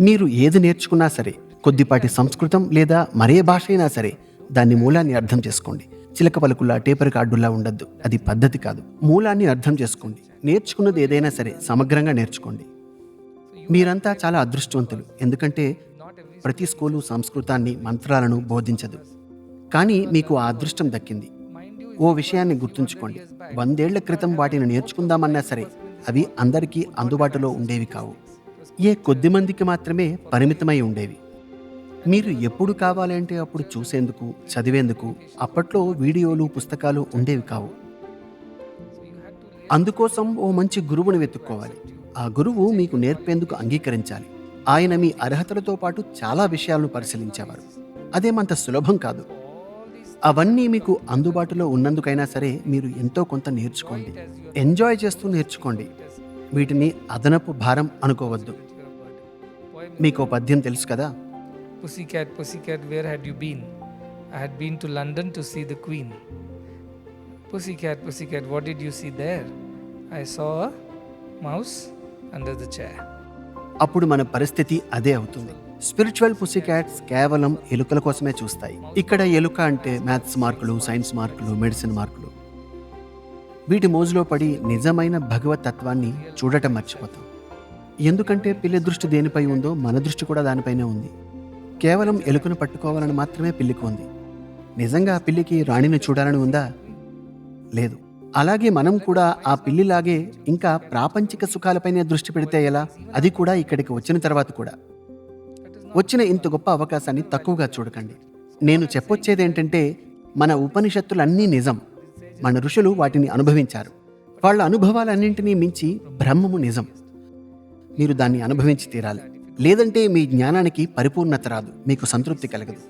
మీరు ఏది నేర్చుకున్నా సరే కొద్దిపాటి సంస్కృతం లేదా మరే భాష అయినా సరే దాని మూలాన్ని అర్థం చేసుకోండి. చిలక పలుకుల్లా టేపర్ కార్డుల్లా ఉండద్దు. అది పద్ధతి కాదు. మూలాన్ని అర్థం చేసుకోండి. నేర్చుకున్నది ఏదైనా సరే సమగ్రంగా నేర్చుకోండి. మీరంతా చాలా అదృష్టవంతులు. ఎందుకంటే ప్రతి స్కూలు సంస్కృతాన్ని మంత్రాలను బోధించదు. కానీ మీకు ఆ అదృష్టం దక్కింది. ఓ విషయాన్ని గుర్తుంచుకోండి. వందేళ్ళ క్రితం వాటిని నేర్చుకుందామన్నా సరే అవి అందరికీ అందుబాటులో ఉండేవి కావు. ఏ కొద్ది మందికి మాత్రమే పరిమితమై ఉండేవి. మీరు ఎప్పుడు కావాలంటే అప్పుడు చూసేందుకు చదివేందుకు అప్పట్లో వీడియోలు పుస్తకాలు ఉండేవి కావు. అందుకోసం ఓ మంచి గురువును వెతుక్కోవాలి. ఆ గురువు మీకు నేర్పేందుకు అంగీకరించాలి. ఆయన మీ అర్హతలతో పాటు చాలా విషయాలను పరిశీలించేవారు. అదేమంత సులభం కాదు. అవన్నీ మీకు అందుబాటులో ఉన్నందుకైనా సరే మీరు ఎంతో కొంత నేర్చుకోండి. ఎంజాయ్ చేస్తూ నేర్చుకోండి. వీటిని అదనపు భారం అనుకోవద్దు. మీకు పద్యం తెలుసు కదా? Pussy cat pussy cat where had you been I had been to London to see the queen pussy cat pussy cat what did you see there I saw mouse under the chair అప్పుడు మన పరిస్థితి అదే అవుతుంది. Spiritual పుసీ cats కేవలం ఎలుకల కోసమే చూస్తాయి. ఇక్కడ ఎలుక అంటే మ్యాథ్స్ మార్కులు సైన్స్ మార్కులు మెడిసిన్ మార్కులు. వీటి మోజులో పడి నిజమైన భగవత్ తత్వాన్ని చూడటం మర్చిపోతాం. ఎందుకంటే పిల్లి దృష్టి దేనిపై ఉందో మన దృష్టి కూడా దానిపైనే ఉంది. కేవలం ఎలుకను పట్టుకోవాలని మాత్రమే పిల్లికి ఉంది. నిజంగా ఆ పిల్లికి రాణిని చూడాలని ఉందా? లేదు. అలాగే మనం కూడా ఆ పిల్లిలాగే ఇంకా ప్రాపంచిక సుఖాలపైనే దృష్టి పెడితే ఎలా? అది కూడా ఇక్కడికి వచ్చిన తర్వాత కూడా. వచ్చిన ఇంత గొప్ప అవకాశాన్ని తక్కువగా చూడకండి. నేను చెప్పొచ్చేది ఏంటంటే మన ఉపనిషత్తులన్నీ నిజం. మన ఋషులు వాటిని అనుభవించారు. వాళ్ళ అనుభవాలన్నింటినీ మించి బ్రహ్మము నిజం. మీరు దాన్ని అనుభవించి తీరాలి. లేదంటే మీ జ్ఞానానికి పరిపూర్ణత రాదు. మీకు సంతృప్తి కలగదు.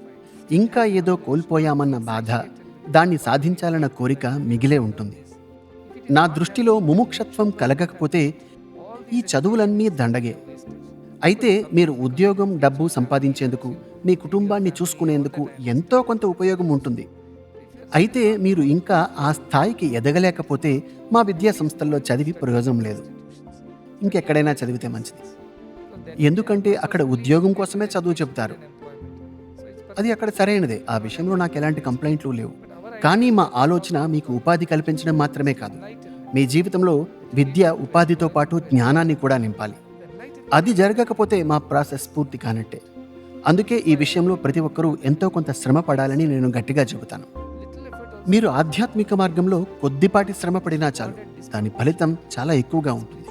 ఇంకా ఏదో కోల్పోయామన్న బాధ దాన్ని సాధించాలన్న కోరిక మిగిలే ఉంటుంది. నా దృష్టిలో ముముక్షత్వం కలగకపోతే ఈ చదువులన్నీ దండగే. అయితే మీరు ఉద్యోగం డబ్బు సంపాదించేందుకు మీ కుటుంబాన్ని చూసుకునేందుకు ఎంతో కొంత ఉపయోగం ఉంటుంది. అయితే మీరు ఇంకా ఆ స్థాయికి ఎదగలేకపోతే మా విద్యా సంస్థల్లో చదివి ప్రయోజనం లేదు. ఇంకెక్కడైనా చదివితే మంచిది. ఎందుకంటే అక్కడ ఉద్యోగం కోసమే చదువు చెబుతారు. అది అక్కడ సరైనదే. ఆ విషయంలో నాకు ఎలాంటి కంప్లైంట్లు లేవు. కానీ మా ఆలోచన మీకు ఉపాధి కల్పించడం మాత్రమే కాదు. మీ జీవితంలో విద్య ఉపాధితో పాటు జ్ఞానాన్ని కూడా నింపాలి. అది జరగకపోతే మా ప్రాసెస్ పూర్తి కానట్టే. అందుకే ఈ విషయంలో ప్రతి ఒక్కరూ ఎంతో కొంత శ్రమ పడాలని నేను గట్టిగా చెబుతాను. మీరు ఆధ్యాత్మిక మార్గంలో కొద్దిపాటి శ్రమ పడినా చాలు. దాని ఫలితం చాలా ఎక్కువగా ఉంటుంది.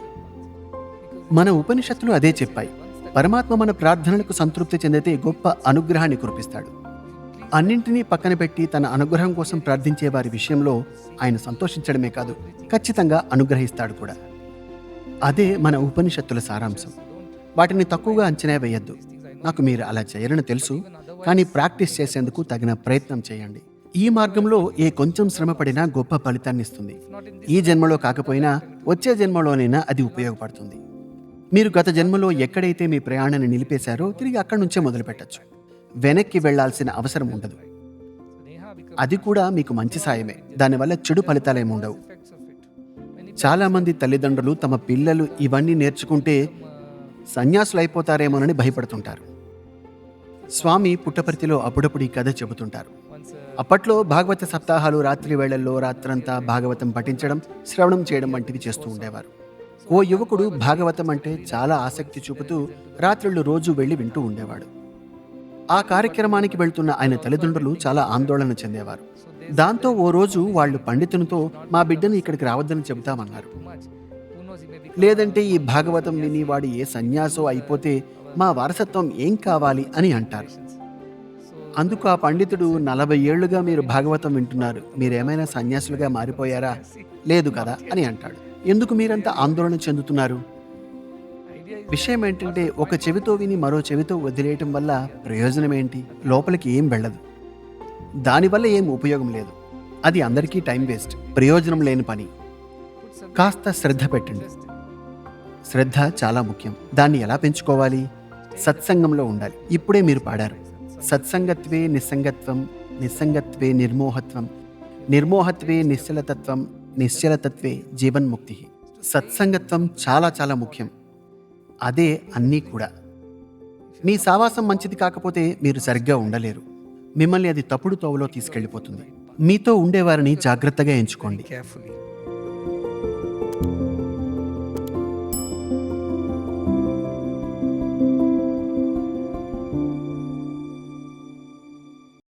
మన ఉపనిషత్తులు అదే చెప్పాయి. పరమాత్మ మన ప్రార్థనలకు సంతృప్తి చెందితే గొప్ప అనుగ్రహాన్ని కురిపిస్తాడు. అన్నింటినీ పక్కన పెట్టి తన అనుగ్రహం కోసం ప్రార్థించే వారి విషయంలో ఆయన సంతోషించడమే కాదు ఖచ్చితంగా అనుగ్రహిస్తాడు కూడా. అదే మన ఉపనిషత్తుల సారాంశం. వాటిని తక్కువగా అంచనా వేయద్దు. నాకు మీరు అలా చేయరని తెలుసు కానీ ప్రాక్టీస్ చేసేందుకు తగిన ప్రయత్నం చేయండి. ఈ మార్గంలో ఏ కొంచెం శ్రమ పడినా గొప్ప ఫలితాన్ని ఇస్తుంది. ఈ జన్మలో కాకపోయినా వచ్చే జన్మలోనైనా అది ఉపయోగపడుతుంది. మీరు గత జన్మలో ఎక్కడైతే మీ ప్రయాణాన్ని నిలిపేశారో తిరిగి అక్కడి నుంచే మొదలుపెట్టచ్చు. వెనక్కి వెళ్ళాల్సిన అవసరం ఉండదు. అది కూడా మీకు మంచి సాయమే. దానివల్ల చెడు ఫలితాలేమి ఉండవు. చాలామంది తల్లిదండ్రులు తమ పిల్లలు ఇవన్నీ నేర్చుకుంటే సన్యాసులు అయిపోతారేమోనని భయపడుతుంటారు. స్వామి పుట్టపర్తిలో అప్పుడప్పుడు ఈ కథ చెబుతుంటారు. అప్పట్లో భాగవత సప్తాహాలు రాత్రి వేళల్లో రాత్రంతా భాగవతం పఠించడం శ్రవణం చేయడం వంటివి చేస్తూ ఉండేవారు. ఓ యువకుడు భాగవతం అంటే చాలా ఆసక్తి చూపుతూ రాత్రుళ్ళు రోజు వెళ్ళి వింటూ ఉండేవాడు. ఆ కార్యక్రమానికి వెళ్తున్న ఆయన తల్లిదండ్రులు చాలా ఆందోళన చెందేవారు. దాంతో ఓ రోజు వాళ్ళు పండితునితో మా బిడ్డను ఇక్కడికి రావద్దని చెబుతామన్నారు. లేదంటే ఈ భాగవతం విని వాడు ఏ సన్యాసో అయిపోతే మా వారసత్వం ఏం కావాలి? అని అంటారు. అందుకు ఆ పండితుడు నలభై ఏళ్ళుగా మీరు భాగవతం వింటున్నారు. మీరేమైనా సన్యాసులుగా మారిపోయారా? లేదు కదా అని అంటాడు. ఎందుకు మీరంతా ఆందోళన చెందుతున్నారు? విషయం ఏంటంటే ఒక చెవితో విని మరో చెవితో వదిలేయటం వల్ల ప్రయోజనం ఏంటి? లోపలికి ఏం వెళ్ళదు. దానివల్ల ఏం ఉపయోగం లేదు. అది అందరికీ టైం వేస్ట్ ప్రయోజనం లేని పని. కాస్త శ్రద్ధ పెట్టండి. శ్రద్ధ చాలా ముఖ్యం. దాన్ని ఎలా పెంచుకోవాలి? సత్సంగంలో ఉండాలి. ఇప్పుడే మీరు పాడారు. సత్సంగత్వే నిస్సంగత్వం నిస్సంగత్వే నిర్మోహత్వం. నిర్మోహత్వే నిశ్చలతత్వం నిశ్చలతత్వే జీవన్ముక్తి. సత్సంగత్వం చాలా చాలా ముఖ్యం. అదే అన్నీ కూడా. మీ సావాసం మంచిది కాకపోతే మీరు సరిగ్గా ఉండలేరు. మిమ్మల్ని అది తప్పుడు తోవలో తీసుకెళ్ళిపోతుంది. మీతో ఉండేవారిని జాగ్రత్తగా ఎంచుకోండి. కేర్ఫుల్లీ